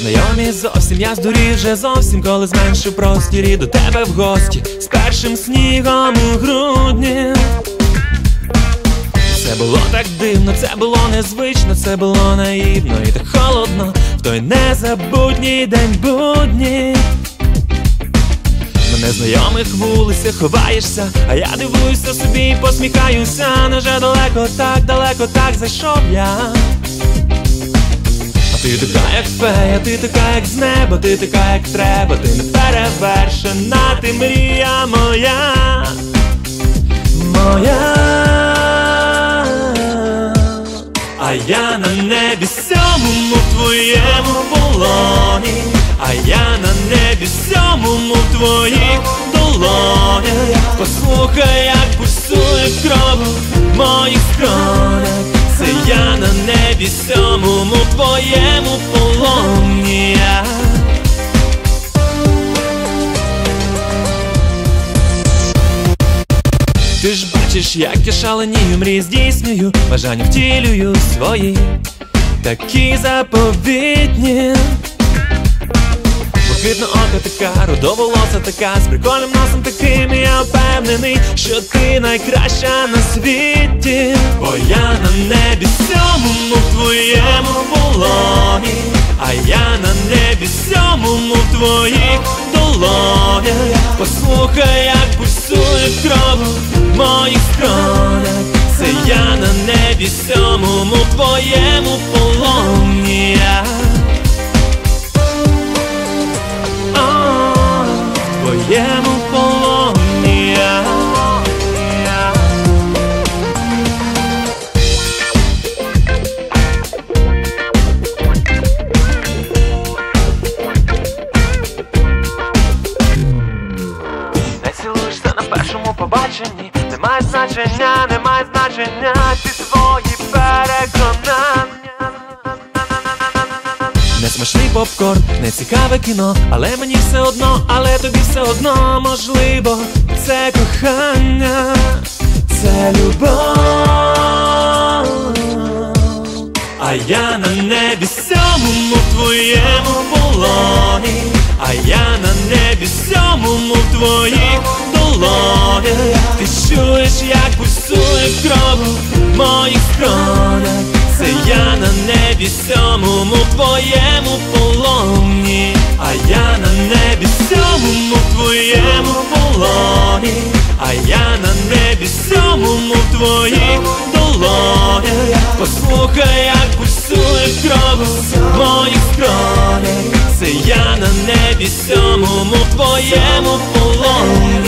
мамі зовсім я здурів вже зовсім, коли зменшив простірі до тебе в гості з першим снігом у грудні. Це було так дивно, це було незвично, це було наївно і так холодно в той незабутній день будні. На незнайомих вулицях ховаєшся, а я дивуюся собі і посміхаюся. Неже далеко, так, далеко так зайшов я. Ти така, як фея, ти така, як з неба, ти така, як треба, ти не перевершена, ти мрія моя, моя, а я на небі сьомому в твоєму полоні, а я на небі сьомому в твоїх долонях. Послухай, як пульсує кров моїх скронях. Це я на небі сьомому в твоєму полоні. Я Ти ж бачиш, як я шаленію, мрії здійснюю, бажання втілюю свої, такі заповітні. Блакитно око така, рудоволоса така, з прикольним носом таким, я впевнений, що ти найкраща на світі, бо я на небі сьомому в твоєму полоні, а я на небі сьомому в твоїх долонях. Послухай, як пульсує кров в моїх скронях. Це я на небі сьомому в твоєму полоні. Першому побаченні, немає значення, немає значення, ці твої переконання. Не смачний попкорн, не цікаве кіно, але мені все одно, але тобі все одно можливо, це кохання, це любов. А я на небі сьомому в твоєму полоні, а я на небі сьомому в твоїх долонях. Ти чуєш, як пульсує кров в моїх скронях. Це я на небі сьомому твоєму полоні, а я на небі сьомому твоєму полоні, а я на небі сьомому твоїх долонях. Послухай, як пульсує кров в моїх скронях. Це я на небі сьомому твоєму полоні.